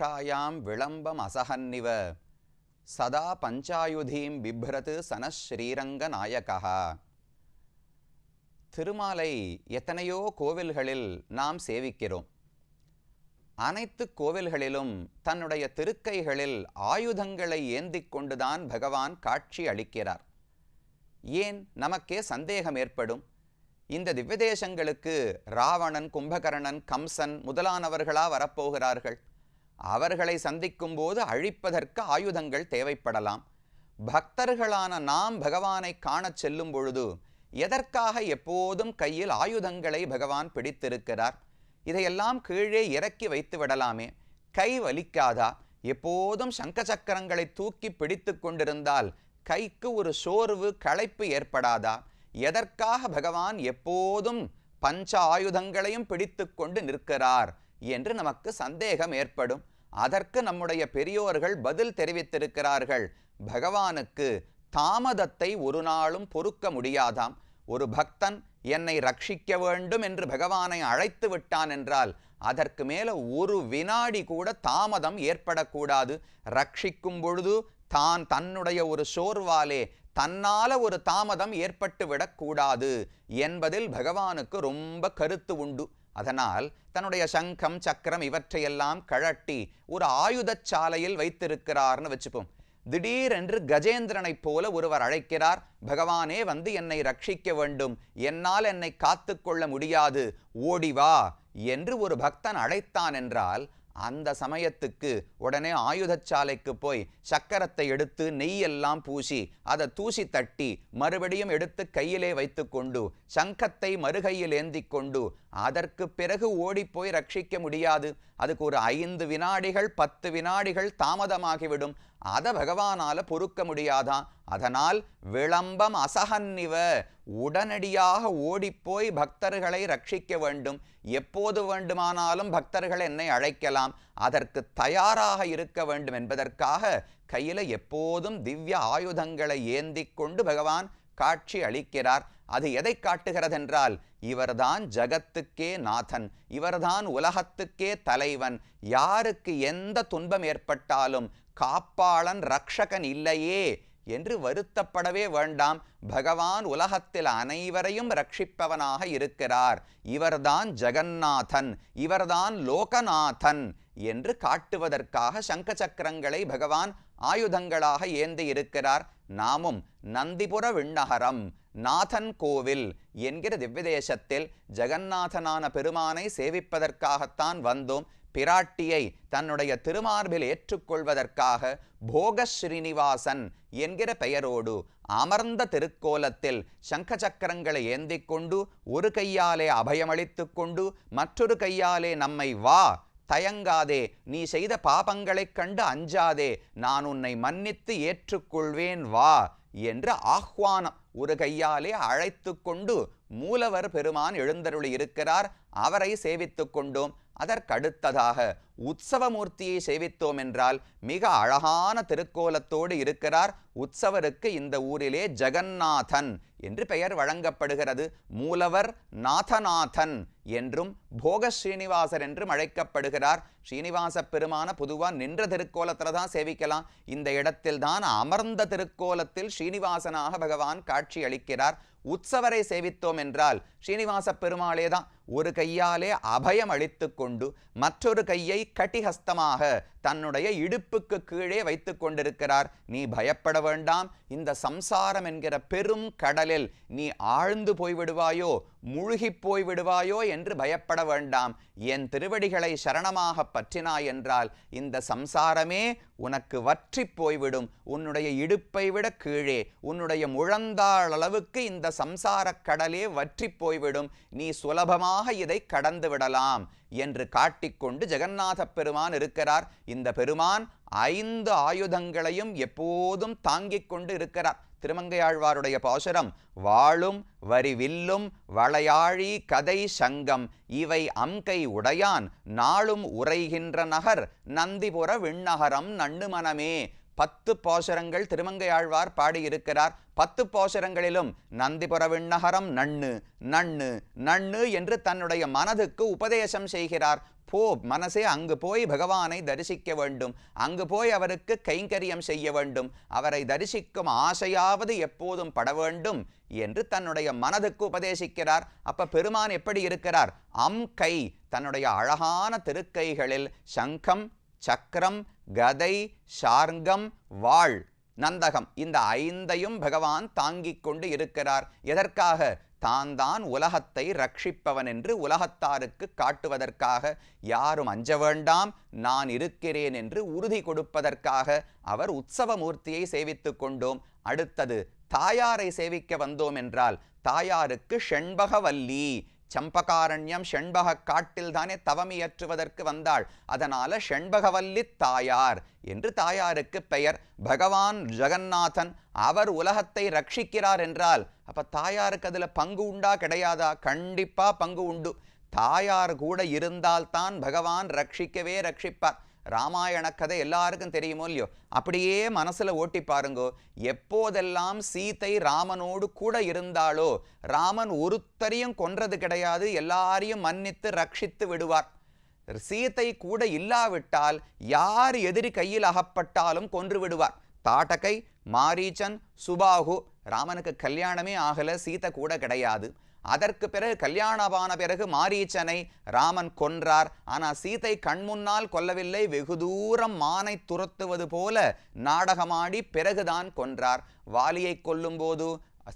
பாது விளம்பம் அசஹன்னிவ. சதா பஞ்சாயுதீம் பிப்ரது சன ஸ்ரீரங்க நாயகா திருமாலை எத்தனையோ கோவில்களில் நாம் சேவிக்கிறோம். அனைத்து கோவில்களிலும் தன்னுடைய திருக்கைகளில் ஆயுதங்களை ஏந்திக் கொண்டுதான் பகவான் காட்சி அளிக்கிறார். ஏன்? நமக்கே சந்தேகம் ஏற்படும். இந்த திவ்யதேசங்களுக்கு ராவணன் கும்பகர்ணன் கம்சன் முதலானவர்களா வரப்போகிறார்கள். அவர்களை சந்திக்கும் போது அழிப்பதற்கு ஆயுதங்கள் தேவைப்படலாம். பக்தர்களான நாம் பகவானை காணச் செல்லும் பொழுது எதற்காக எப்போதும் கையில் ஆயுதங்களை பகவான் பிடித்திருக்கிறார்? இதையெல்லாம் கீழே இறக்கி வைத்து விடலாமே. கை வலிக்காதா? எப்போதும் சங்க சக்கரங்களை தூக்கி பிடித்து கொண்டிருந்தால் கைக்கு ஒரு சோர்வு களைப்பு ஏற்படாதா? எதற்காக பகவான் எப்போதும் பஞ்ச ஆயுதங்களையும் பிடித்து கொண்டு நிற்கிறார்? என்று நமக்கு சந்தேகம் ஏற்படும். அதற்கு நம்முடைய பெரியோர்கள் பதில் தெரிவித்திருக்கிறார்கள். பகவானுக்கு தாமதத்தை ஒரு நாளும் பொறுக்க முடியாதாம். ஒரு பக்தன் என்னை ரட்சிக்க வேண்டும் என்று பகவானை அழைத்து விட்டான் என்றால் அதற்கு மேல ஒரு வினாடி கூட தாமதம் ஏற்படக்கூடாது. ரட்சிக்கும் பொழுது தான் தன்னுடைய ஒரு சோர்வாலே தன்னால ஒரு தாமதம் ஏற்பட்டு விடக்கூடாது என்பதில் பகவானுக்கு ரொம்ப கருத்து உண்டு. அதனால் தன்னுடைய சங்கம் சக்கரம் இவற்றையெல்லாம் கழட்டி ஒரு ஆயுதச் சாலையில் வைத்திருக்கிறார்னு வச்சுப்போம். திடீரென்று கஜேந்திரனைப் போல ஒருவர் அழைக்கிறார் பகவானே வந்து என்னை ரட்சிக்க வேண்டும். என்னால் என்னை காத்து கொள்ள முடியாது. ஓடி வா என்று ஒரு பக்தன் அழைத்தான் என்றால் அந்த சமயத்துக்கு உடனே ஆயுதச்சாலைக்கு போய் சக்கரத்தை எடுத்து நெய்யெல்லாம் பூசி அதை தூசி தட்டி மறுபடியும் எடுத்து கையிலே வைத்துக்கொண்டு சங்கத்தை மறுகையில் ஏந்தி கொண்டு அதற்கு பிறகு ஓடிப்போய் ரட்சிக்க முடியாது. அதுக்கு ஒரு ஐந்து வினாடிகள் பத்து வினாடிகள் தாமதமாகிவிடும். அதை பகவானால பொறுக்க முடியாதான். அதனால் விளம்பம் அசகன்னிவ. உடனடியாக ஓடிப்போய் பக்தர்களை ரட்சிக்க வேண்டும். எப்போது வேண்டுமானாலும் பக்தர்கள் என்னை அழைக்கலாம். அதற்கு தயாராக இருக்க வேண்டும் என்பதற்காக கையில எப்போதும் திவ்ய ஆயுதங்களை ஏந்தி கொண்டு பகவான் காட்சி அளிக்கிறார். அது எதை காட்டுகிறதென்றால் இவர்தான் ஜகத்துக்கே நாதன். இவர்தான் உலகத்துக்கே தலைவன். யாருக்கு எந்த துன்பம் ஏற்பட்டாலும் காப்பாளன் ரக்ஷகன் இல்லையே என்று வருத்தப்படவே வேண்டாம். பகவான் உலகத்தில் அனைவரையும் ரட்சிப்பவனாக இருக்கிறார். இவர்தான் ஜெகநாதன் இவர்தான் லோகநாதன் என்று காட்டுவதற்காக சங்க சக்கரங்களை பகவான் ஆயுதங்களாக ஏந்தி இருக்கிறார். நாமும் நந்திபுர விண்ணகரம் நாதன் கோவில் என்கிற திவ்யதேசத்தில் ஜெகநாதனான பெருமானை சேவிப்பதற்காகத்தான் வந்தோம். பிராட்டியை தன்னுடைய திருமார்பில் ஏற்றுக்கொள்வதற்காக போக ஸ்ரீனிவாசன் என்கிற பெயரோடு அமர்ந்த திருக்கோலத்தில் சங்க சக்கரங்களை ஏந்திக் கொண்டு ஒரு கையாலே அபயமளித்து கொண்டு மற்றொரு கையாலே நம்மை வா தயங்காதே நீ செய்த பாபங்களைக் கண்டு அஞ்சாதே நான் உன்னை மன்னித்து ஏற்றுக்கொள்வேன் வா என்று ஆஹ்வானம் ஒரு கையாலே அழைத்து கொண்டு மூலவர் பெருமான் எழுந்தருளி இருக்கிறார். அவரை சேவித்துக் கொண்டோம். அதற்கடுத்ததாக உற்சவமூர்த்தியை சேவித்தோம் என்றால் மிக அழகான திருக்கோலத்தோடு இருக்கிறார். உற்சவருக்கு இந்த ஊரிலே ஜெகந்நாதன் என்று பெயர் வழங்கப்படுகிறது. மூலவர் நாதநாதன் என்றும் போக ஸ்ரீனிவாசர் என்றும் அழைக்கப்படுகிறார். ஸ்ரீனிவாச பெருமான பொதுவாக நின்ற திருக்கோலத்தில் தான் சேவிக்கலாம். இந்த இடத்தில் தான் அமர்ந்த திருக்கோலத்தில் ஸ்ரீனிவாசனாக பகவான் காட்சி அளிக்கிறார். உற்சவரை சேவித்தோம் என்றால் ஸ்ரீனிவாச பெருமாளே தான் ஒரு கையாலே அபயம் அளித்து கொண்டு மற்றொரு கையை கட்டிஹஸ்தமாக தன்னுடைய இடுப்புக்கு கீழே வைத்து கொண்டிருக்கிறார். நீ பயப்பட வேண்டாம். இந்த சம்சாரம் என்கிற பெரும் கடலில் நீ ஆழ்ந்து போய்விடுவாயோ முழுகி போய் விடுவாயோ என்று பயப்பட வேண்டாம். என் திருவடிகளை சரணமாக பற்றினாய் என்றால் இந்த சம்சாரமே உனக்கு வற்றி போய்விடும். உன்னுடைய இடுப்பை விட கீழே உன்னுடைய முழந்தாள் அளவுக்கு இந்த சம்சாரக் கடலே வற்றி போய்விடும். நீ சுலபமாக இதை கடந்து விடலாம் என்று காட்டிக்கொண்டு ஜெகநாத பெருமான் இருக்கிறார். இந்த பெருமான் ஐந்து ஆயுதங்களையும் எப்போதும் தாங்கிக் கொண்டு இருக்கிறார். திருமங்கையாழ்வாருடைய பாசுரம் வாழும் வரி வில்லும் வளையாழி கதை சங்கம் இவை அம்கை உடையான் நாளும் உரைகின்ற நகர் நந்திபுர விண்ணகரம் நண்ணுமனமே பத்து போஷரங்கள் திருமங்கையாழ்வார் பாடியிருக்கிறார். பத்து போஷரங்களிலும் நந்திபுர விண்ணகரம் நண்ணு நண்ணு நண்ணு என்று தன்னுடைய மனதுக்கு உபதேசம் செய்கிறார். போ மனசே அங்கு போய் பகவானை தரிசிக்க வேண்டும். அங்கு போய் அவருக்கு கைங்கரியம் செய்ய வேண்டும். அவரை தரிசிக்கும் ஆசையாவது எப்போதும் பட வேண்டும் என்று தன்னுடைய மனதுக்கு உபதேசிக்கிறார். அப்ப பெருமான் எப்படி இருக்கிறார்? அம் கை தன்னுடைய அழகான திருக்கைகளில் சங்கம் சக்கரம் கதை சார்கம் வாழ் நந்தகம் இந்த ஐந்தையும் பகவான் தாங்கிக் கொண்டு இருக்கிறார். எதற்காக? தான் தான் உலகத்தை ரட்சிப்பவன் என்று உலகத்தாருக்கு காட்டுவதற்காக. யாரும் அஞ்ச வேண்டாம் நான் இருக்கிறேன் என்று உறுதி கொடுப்பதற்காக அவர் உற்சவ மூர்த்தியை சேவித்துக் கொண்டோம். அடுத்தது தாயாரை சேவிக்க வந்தோம் என்றால் தாயாருக்கு ஷெண்பகவல்லி சம்பகாரண்யம் ஷெண்பக காட்டில் தானே வந்தாள். அதனால செண்பகவல்லி தாயார் என்று தாயாருக்கு பெயர். பகவான் ஜெகநாதன் அவர் உலகத்தை ரட்சிக்கிறார் என்றால் அப்ப தாயாருக்கு அதுல பங்கு உண்டா கிடையாதா? கண்டிப்பா பங்கு உண்டு. தாயார் கூட இருந்தால்தான் பகவான் ரட்சிக்கவே ரட்சிப்பார். ராமாயண கதை எல்லாருக்கும் தெரியுமோ இல்லையோ? அப்படியே மனசில் ஓட்டி பாருங்கோ. எப்போதெல்லாம் சீதை ராமனோடு கூட இருந்தாலோ ராமன் ஒருத்தரையும் கொன்றது கிடையாது எல்லாரையும் மன்னித்து ரட்சித்து விடுவார். சீதை கூட இல்லாவிட்டால் யார் எதிரி கையில் அகப்பட்டாலும் கொன்று விடுவார். தாட்டகை மாரீச்சன் சுபாகு ராமனுக்கு கல்யாணமே ஆகல சீதை கூட கிடையாது. அதற்கு பிறகு கல்யாணமான பிறகு மாரீச்சனை ராமன் கொன்றார். ஆனா சீத்தை கண்முன்னால் கொல்லவில்லை வெகு தூரம் மானை துரத்துவது போல நாடகமாடி பிறகுதான் கொன்றார். வாலியை கொல்லும்போது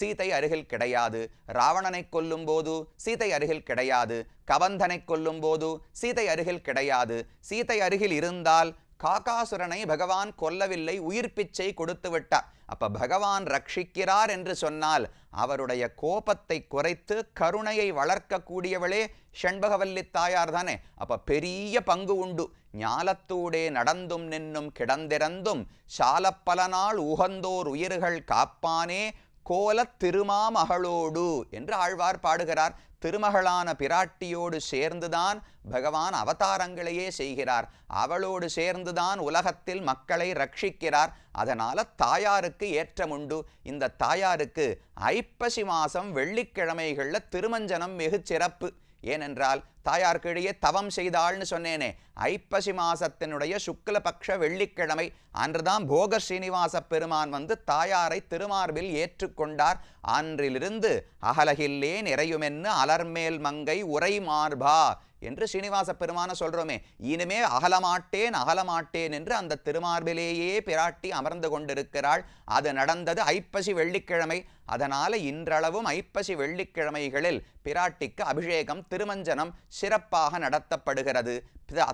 சீதை அருகில் கிடையாது ராவணனை கொல்லும் போது சீதை அருகில் கிடையாது கவந்தனை கொல்லும் போது சீதை அருகில் கிடையாது. சீதை அருகில் இருந்தால் காகாசுரனை பகவான் கொல்லவில்லை உயிர் பிச்சை கொடுத்து விட்டார். அப்ப பகவான் ரட்சிக்கிறார் என்று சொன்னால் அவருடைய கோபத்தை குறைத்து கருணையை வளர்க்கக்கூடியவளே ஷண்பகவல்லி தாயார் தானே. அப்ப பெரிய பங்கு உண்டு. ஞாலத்தூடே நடந்தும் நின்னும் கிடந்திறந்தும் சாலப்பல நாள் உகந்தோர் உயிர்கள் காப்பானே கோலத் திருமாமகளோடு என்று ஆழ்வார் பாடுகிறார். திருமகளான பிராட்டியோடு சேர்ந்துதான் பகவான் அவதாரங்களையே செய்கிறார். அவளோடு சேர்ந்துதான் உலகத்தில் மக்களை ரட்சிக்கிறார். அதனால தாயாருக்கு ஏற்றமுண்டு. இந்த தாயாருக்கு ஐப்பசி மாசம் வெள்ளிக்கிழமைகள்ல திருமஞ்சனம் வெகு சிறப்பு ஏனென்றால் தாயார்க்கிடையே தவம் செய்தாள்னு சொன்னேனே. ஐப்பசி மாசத்தினுடைய சுக்லபக்ஷ வெள்ளிக்கிழமை அன்றுதான் போக ஸ்ரீனிவாச பெருமான் வந்து தாயாரை திருமார்பில் ஏற்றுக்கொண்டார். அன்றிலிருந்து அகலகில்லே நிறையுமென்னு அலர்மேல் மங்கை உரை மார்பா என்று ஸ்ரீனிவாச பெருமான சொல்றோமே. இனிமே அகலமாட்டேன் அகலமாட்டேன் என்று அந்த திருமார்பிலேயே பிராட்டி அமர்ந்து கொண்டிருக்கிறாள். அது நடந்தது ஐப்பசி வெள்ளிக்கிழமை. அதனால இன்றளவும் ஐப்பசி வெள்ளிக்கிழமைகளில் பிராட்டிக்கு அபிஷேகம் திருமஞ்சனம் சிறப்பாக நடத்தப்படுகிறது.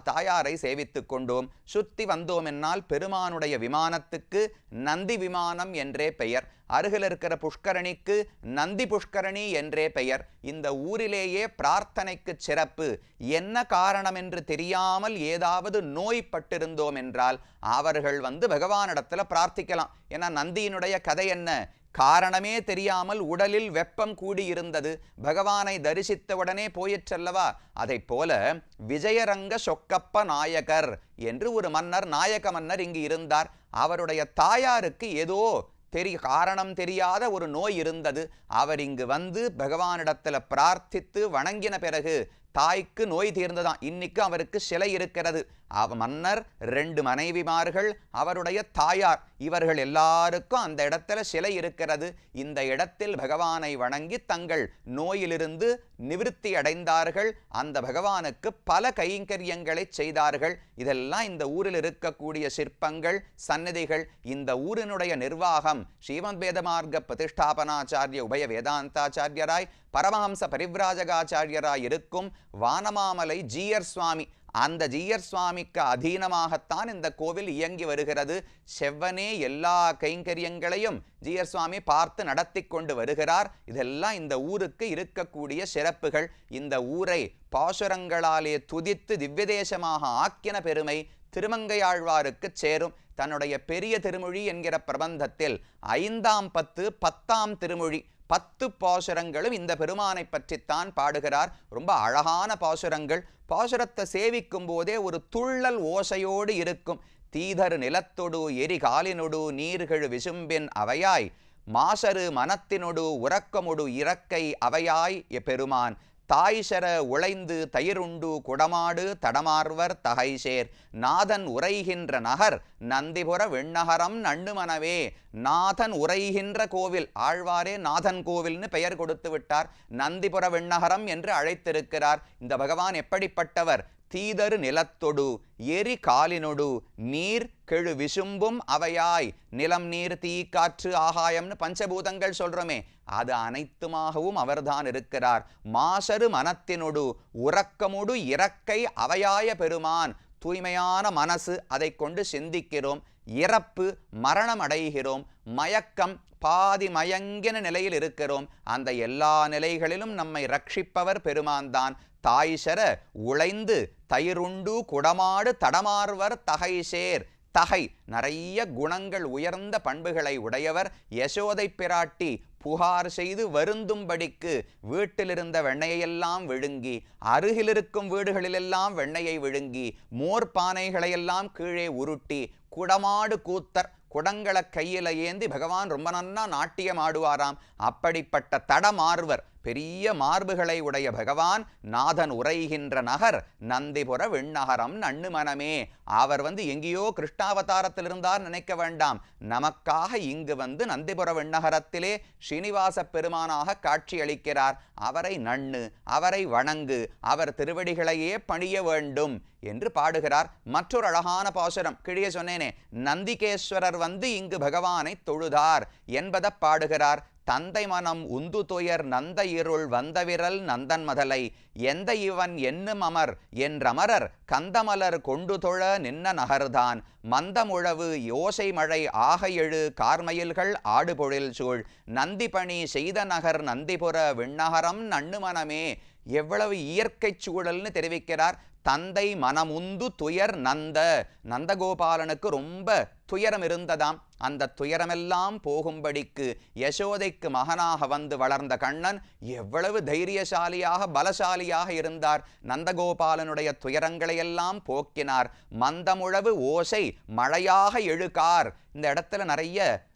தாயாரை சேவித்துக் கொண்டோம். சுத்தி வந்தோம் என்னால் பெருமானுடைய விமானத்துக்கு நந்தி விமானம் என்றே பெயர். அருகில் இருக்கிற புஷ்கரணிக்கு நந்தி புஷ்கரணி என்றே பெயர். இந்த ஊரிலேயே பிரார்த்தனைக்கு சிறப்பு. என்ன காரணம் என்று தெரியாமல் ஏதாவது நோய்பட்டிருந்தோம் என்றால் அவர்கள் வந்து பகவானிடத்தில் பிரார்த்திக்கலாம். ஏன்னா நந்தியினுடைய கதை என்ன? காரணமே தெரியாமல் உடலில் வெப்பம் கூடியிருந்தது. பகவானை தரிசித்தவுடனே போயிற்றல்லவா? அதைப் போல விஜயரங்க சொக்கப்ப நாயகர் என்று ஒரு மன்னர் நாயக மன்னர் இங்கு இருந்தார். அவருடைய தாயாருக்கு ஏதோ தெரிய காரணம் தெரியாத ஒரு நோய் இருந்தது. அவர் இங்கு வந்து பகவானிடத்துல பிரார்த்தித்து வணங்கின பிறகு தாய்க்கு நோய் தீர்ந்ததான் இன்னைக்கு அவருக்கு சிலை இருக்கிறது. அவ மன்னர் ரெண்டு மனைவிமார்கள் அவருடைய தாயார் இவர்கள் எல்லாருக்கும் அந்த இடத்துல சிலை இருக்கிறது. இந்த இடத்தில் பகவானை வணங்கி தங்கள் நோயிலிருந்து நிவிருத்தி அடைந்தார்கள். அந்த பகவானுக்கு பல கைங்கரியங்களை செய்தார்கள். இதெல்லாம் இந்த ஊரில் இருக்கக்கூடிய சிற்பங்கள் சன்னதிகள் இந்த ஊரினுடைய நிர்வாகம். ஸ்ரீமத் வேதமார்க்க பிரதிஷ்டாபனாச்சாரிய உபய வேதாந்தாச்சாரியராய் பரமஹம்ச பரிவிராஜகாச்சாரியராய் இருக்கும். வானமாமலை ஜீயர் சுவாமி. அந்த ஜீயர் சுவாமிக்கு அதீனமாகத்தான் இந்த கோவில் இயங்கி வருகிறது. செவ்வனே எல்லா கைங்கரியங்களையும் ஜீயர் சுவாமி பார்த்து நடத்தி கொண்டு வருகிறார். இதெல்லாம் இந்த ஊருக்கு இருக்கக்கூடிய சிறப்புகள். இந்த ஊரை பாசுரங்களாலே துதித்து திவ்யதேசமாக ஆக்கின பெருமை திருமங்கையாழ்வாருக்கு சேரும். தன்னுடைய பெரிய திருமொழி என்கிற பிரபந்தத்தில் ஐந்தாம் பத்து பத்தாம் திருமொழி பத்து பாசுரங்களும் இந்த பெருமானை பற்றித்தான் பாடுகிறார். ரொம்ப அழகான பாசுரங்கள். பாசுரத்தை சேவிக்கும் போதே ஒரு துள்ளல் ஓசையோடு இருக்கும். தீதரு நிலத்தொடு எரிகாலினொடு நீர்கள் விசும்பின் அவையாய் மாசரு மனத்தினொடு உறக்கமொடு இறக்கை அவையாய் பெருமான். தாய்சர உழைந்து தயிருண்டு குடமாடு தடமார்வர் தகைசேர். நாதன் உரைகின்ற நகர் நந்திபுர விண்ணகரம் நண்ணுமனவே. நாதன் உரைகின்ற கோவில் ஆழ்வாரே நாதன் கோவில்னு பெயர் கொடுத்து விட்டார். நந்திபுர விண்ணகரம் என்று அழைத்திருக்கிறார். இந்த பகவான் எப்படிப்பட்டவர்? தீதரு நிலத்தொடு எரி காலினொடு நீர் கெழு விசும்பும் அவையாய். நிலம் நீர் தீ காற்று ஆகாயம்னு பஞ்சபூதங்கள் சொல்றோமே. அது அனைத்துமாகவும் அவர்தான் இருக்கிறார். மாசரு மனத்தினொடு உறக்கமுடு இறக்கை அவையாய பெருமான். தூய்மையான மனசு அதை கொண்டு சிந்திக்கிறோம். இறப்பு மரணம் அடைகிறோம் மயக்கம் பாதி மயங்கின நிலையில் இருக்கிறோம். அந்த எல்லா நிலைகளிலும் நம்மை ரட்சிப்பவர் பெருமான் தான் தாய்சர உழைந்து தயிருண்டு குடமாடு தடமார்வர் தகைசேர். தகை நிறைய குணங்கள் உயர்ந்த பண்புகளை உடையவர். யசோதை பிராட்டி புகார் செய்து வருந்தும்படிக்கு வீட்டிலிருந்த வெண்ணையெல்லாம் விழுங்கி அருகிலிருக்கும் வீடுகளிலெல்லாம் வெண்ணையை விழுங்கி மோர் பானைகளையெல்லாம் கீழே உருட்டி குடமாடு கூத்தர் குடங்களை கையில ஏந்தி பகவான் ரொம்ப நன்னா நாட்டியம் ஆடுவாராம். அப்படிப்பட்ட தடமார்வர் பெரிய மார்புகளை உடைய பகவான் நாதன் உரைகின்ற நகர் நந்திபுர விண்ணகரம் நண்ணு மனமே அவர் வந்து எங்கேயோ கிருஷ்ணாவதாரத்தில் இருந்தார் நினைக்க வேண்டாம். நமக்காக இங்கு வந்து நந்திபுர விண்ணகரத்திலே ஸ்ரீனிவாச பெருமானாக காட்சியளிக்கிறார். அவரை நண்ணு அவரை வணங்கு அவர் திருவடிகளையே பணிய வேண்டும் என்று பாடுகிறார். மற்றொரு அழகான பாசுரம் கிழிய சொன்னேனே நந்திகேஸ்வரர் வந்து இங்கு பகவானை தொழுதார் என்பதை பாடுகிறார். தந்தை மனம் உந்து துயர் நந்த இருள் வந்தவிரல் நந்தன் மதலை. எந்த இவன் என்னும் அமர்? என்றமரர் கந்தமலர் கொண்டு தொழ நின்ன நகர்தான். மந்தமுழவு யோசை மழை ஆக எழு கார்மயில்கள் ஆடுபொழில் சூழ். நந்திபணி செய்த நகர் நந்திபுர விண்ணகரம் நண்ணுமனமே எவ்வளவு இயற்கை சூழல்னு தெரிவிக்கிறார் தந்தை மனமுந்து துயர் நந்த. நந்தகோபாலனுக்கு ரொம்ப துயரம் இருந்ததாம். அந்த துயரமெல்லாம் போகும்படிக்கு யசோதைக்கு மகனாக வந்து வளர்ந்த கண்ணன் எவ்வளவு தைரியசாலியாக பலசாலியாக இருந்தார். நந்தகோபாலனுடைய துயரங்களையெல்லாம் போக்கினார். மந்தமுழவு ஓசை மழையாக எழுகார் இந்த இடத்துல நிறைய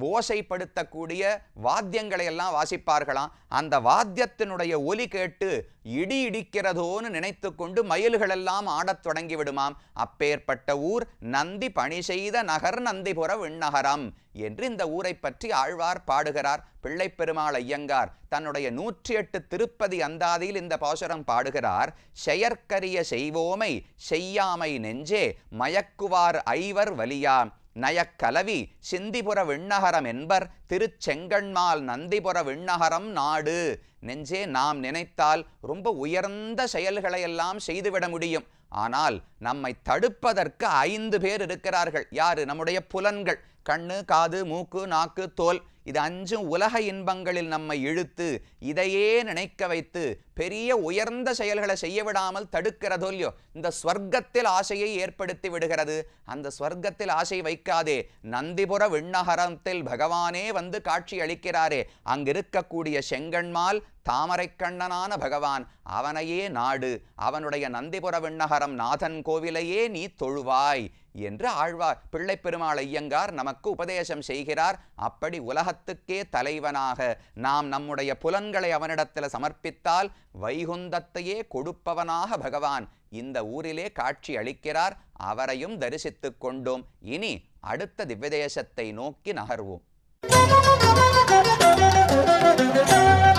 ஓசைப்படுத்தக்கூடிய வாத்தியங்களை எல்லாம் வாசிப்பார்களாம். அந்த வாத்தியத்தினுடைய ஒலி கேட்டு இடி இடிக்கிறதோன்னு நினைத்து கொண்டு மயில்களெல்லாம் ஆடத் தொடங்கி விடுமாம். அப்பேற்பட்ட ஊர் நந்தி பணி செய்த நகர் நந்திபுர விண்ணகரம் என்று இந்த ஊரை பற்றி ஆழ்வார் பாடுகிறார். பிள்ளை பெருமாள் ஐயங்கார் தன்னுடைய நூற்றி எட்டு திருப்பதி அந்தாதியில் இந்த பாசுரம் பாடுகிறார். செயற்கரிய செய்வோமை செய்யாமை நெஞ்சே மயக்குவார் ஐவர் வலியாம். நயக்கலவி சிந்திபுர விண்ணகரம் என்பர் திருச்செங்கண்மால் நந்திபுர விண்ணகரம் நாடு. நெஞ்சே நாம் நினைத்தால் ரொம்ப உயர்ந்த செயல்களை எல்லாம் செய்துவிட முடியும். ஆனால் நம்மை தடுப்பதற்கு ஐந்து பேர் இருக்கிறார்கள். யாரு? நம்முடைய புலன்கள். கண்ணு காது மூக்கு நாக்கு தோல். இது அஞ்சும் உலக இன்பங்களில் நம்மை இழுத்து இதையே நினைக்க வைத்து பெரிய உயர்ந்த செயல்களை செய்ய விடாமல் தடுக்கிறதோ இல்லையோ இந்த ஸ்வர்க்கத்தில் ஆசையை ஏற்படுத்தி விடுகிறது. அந்த ஸ்வர்க்கத்தில் ஆசை வைக்காதே நந்திபுர விண்ணகரத்தில் பகவானே வந்து காட்சி அளிக்கிறாரே. அங்கிருக்கக்கூடிய செங்கண்மால் தாமரைக்கண்ணனான பகவான் அவனையே நாடு அவனுடைய நந்திபுர விண்ணகரம் நாதன் கோவிலையே நீ தொழுவாய் என்று ஆழ்வார் பிள்ளை பெருமாள் ஐயங்கார் நமக்கு உபதேசம் செய்கிறார். அப்படி உலக உலகத்துக்கே தலைவனாக நாம் நம்முடைய புலன்களை அவனிடத்தில் சமர்ப்பித்தால் வைகுந்தத்தையே கொடுப்பவனாக பகவான் இந்த ஊரிலே காட்சி அளிக்கிறார் அவரையும் தரிசித்துக் கொண்டோம் இனி அடுத்த திவ்யதேசத்தை நோக்கி நகர்வோம்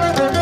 Thank you.